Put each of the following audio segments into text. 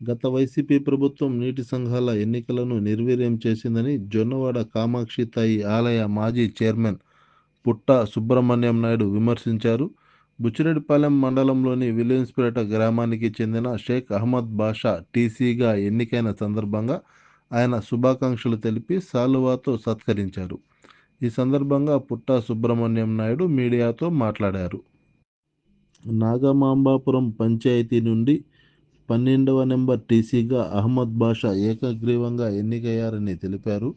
గత వైసీపీ ప్రభుత్వం నీటి సంఘాల ఎన్నికలను నిర్వీర్యం చేసిందని జొన్నవాడ కామాక్షి తాయి ఆలయ మాజీ చైర్మన్ పుట్ట సుబ్రహ్మణ్యం నాయుడు విమర్శించారు. బుచ్చిరెడ్డిపాలెం మండలంలోని విలియన్స్పేట గ్రామానికి చెందిన షేక్ అహ్మద్ బాషా టీసీగా ఎన్నికైన సందర్భంగా ఆయన శుభాకాంక్షలు తెలిపి సాలువాతో సత్కరించారు. ఈ సందర్భంగా పుట్ట సుబ్రహ్మణ్యం నాయుడు మీడియాతో మాట్లాడారు. నాగమాంబాపురం పంచాయతీ నుండి పన్నెండవ నెంబర్ టీసీగా అహ్మద్ బాషా ఏకగ్రీవంగా ఎన్నికయ్యారని తెలిపారు.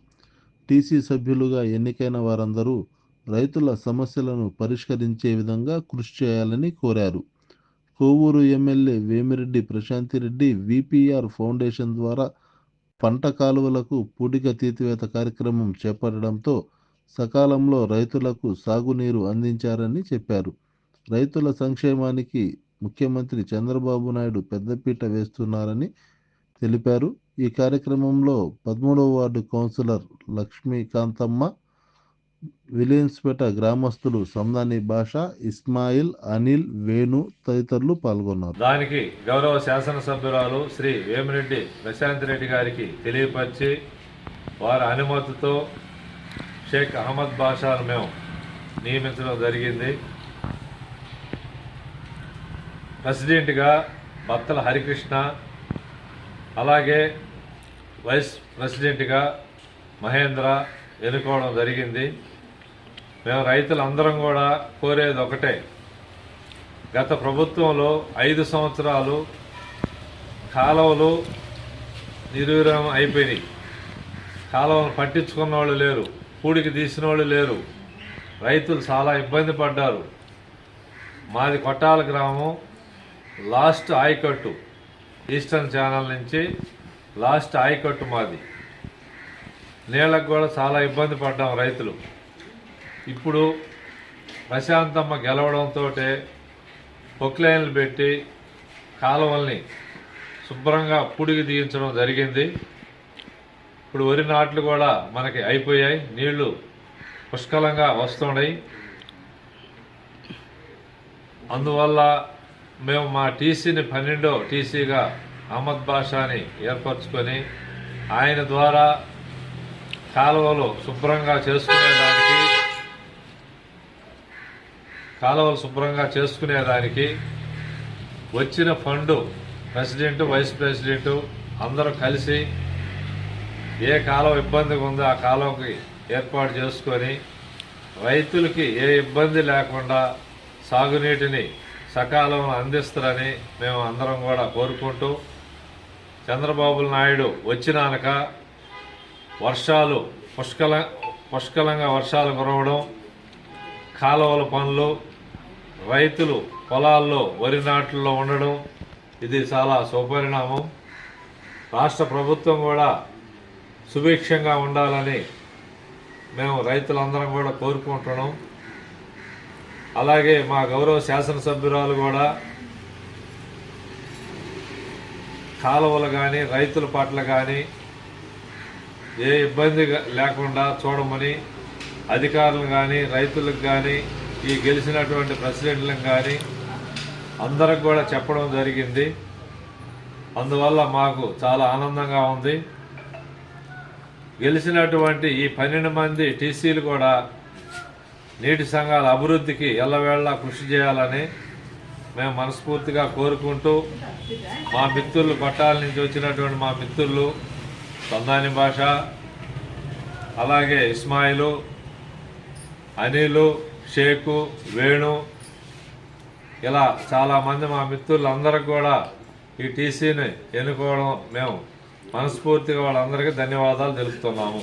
టీసీ సభ్యులుగా ఎన్నికైన వారందరూ రైతుల సమస్యలను పరిష్కరించే విధంగా కృషి చేయాలని కోరారు. Kovur MLA Vemireddy Prashanthi Reddy VPR foundation ద్వారా పంట కాలువలకు పూడిక తీతివేత కార్యక్రమం చేపట్టడంతో సకాలంలో రైతులకు సాగునీరు అందించారని చెప్పారు. రైతుల సంక్షేమానికి ముఖ్యమంత్రి చంద్రబాబు నాయుడు పెద్దపీట వేస్తున్నారని తెలిపారు. ఈ కార్యక్రమంలో పదమూడవ వార్డు కౌన్సిలర్ లక్ష్మీకాంతమ్మ విలియన్స్పేట గ్రామస్తులు సందాని భాష ఇస్మాయిల్ అనిల్ వేణు తదితరులు పాల్గొన్నారు. దానికి గౌరవ శాసనసభ్యురాలు శ్రీ వేమిరెడ్డి ప్రశాంత్ రెడ్డి గారికి తెలియపరిచి వారి అనుమతితో షేక్ అహ్మద్ బాషాను మేము నియమించడం జరిగింది. ప్రెసిడెంట్గా బత్తల హరికృష్ణ అలాగే వైస్ ప్రెసిడెంట్గా మహేంద్ర ఎన్నుకోవడం జరిగింది. మేము రైతులందరం కూడా కోరేది ఒకటే గత ప్రభుత్వంలో ఐదు సంవత్సరాలు కాలువలు నిర్వీర్యం అయిపోయినాయి. కాలువను పట్టించుకున్న వాళ్ళు లేరు పూడికి తీసిన వాళ్ళు లేరు రైతులు చాలా ఇబ్బంది పడ్డారు. మాది కొట్టాల గ్రామం లాస్ట్ ఆయకట్టు ఈస్టర్న్ ఛానల్ నుంచి లాస్ట్ ఆయకట్టు మాది. నీళ్ళకు కూడా చాలా ఇబ్బంది పడ్డాం రైతులు. ఇప్పుడు ప్రశాంతమ్మ గెలవడంతో పొక్లైన్లు పెట్టి కాలువల్ని శుభ్రంగా పుడిగి తీయించడం జరిగింది. ఇప్పుడు వరి నాట్లు కూడా మనకి అయిపోయాయి. నీళ్ళు పుష్కలంగా వస్తున్నాయి. అందువల్ల మేము మా టీసీని పన్నెండో టీసీగా అహ్మద్ బాషాని ఏర్పరచుకొని ఆయన ద్వారా కాలువలు శుభ్రంగా చేసుకునేదానికి కాలువలు శుభ్రంగా చేసుకునేదానికి వచ్చిన ఫండు ప్రెసిడెంట్ వైస్ ప్రెసిడెంట్ అందరూ కలిసి ఏ కాలం ఇబ్బందిగా ఉందో ఆ కాలంకి ఏర్పాటు చేసుకొని రైతులకి ఏ ఇబ్బంది లేకుండా సాగునీటిని సకాలంలో అందిస్తారని మేము అందరం కూడా కోరుకుంటూ చంద్రబాబు నాయుడు వచ్చినాక వర్షాలు పుష్కల పుష్కలంగా వర్షాలు కురవడం కాలువల పనులు రైతులు పొలాల్లో వరి నాట్లలో ఉండడం ఇది చాలా సుపరిణామం. రాష్ట్ర ప్రభుత్వం కూడా సుభిక్షంగా ఉండాలని మేము రైతులందరం కూడా కోరుకుంటున్నాం. అలాగే మా గౌరవ శాసనసభ్యురాలు కూడా కాలువలు కానీ రైతుల పట్ల కానీ ఏ ఇబ్బంది లేకుండా చూడమని అధికారులు కానీ రైతులకు కానీ ఈ గెలిచినటువంటి ప్రెసిడెంట్లకు కానీ అందరికి కూడా చెప్పడం జరిగింది. అందువల్ల మాకు చాలా ఆనందంగా ఉంది. గెలిచినటువంటి ఈ పన్నెండు మంది టీసీలు కూడా నీటి సంఘాల అభివృద్ధికి ఎల్లవేళలా కృషి చేయాలని మేము మనస్ఫూర్తిగా కోరుకుంటూ మా మిత్రులు పట్టాల నుంచి వచ్చినటువంటి మా మిత్రులు సందాని భాష అలాగే ఇస్మాయిలు అనిలు షేకు వేణు ఇలా చాలామంది మా మిత్రులందరికీ కూడా ఈ టీసీని ఎన్నుకోవడం మేము మనస్ఫూర్తిగా వాళ్ళందరికీ ధన్యవాదాలు తెలుపుతున్నాము.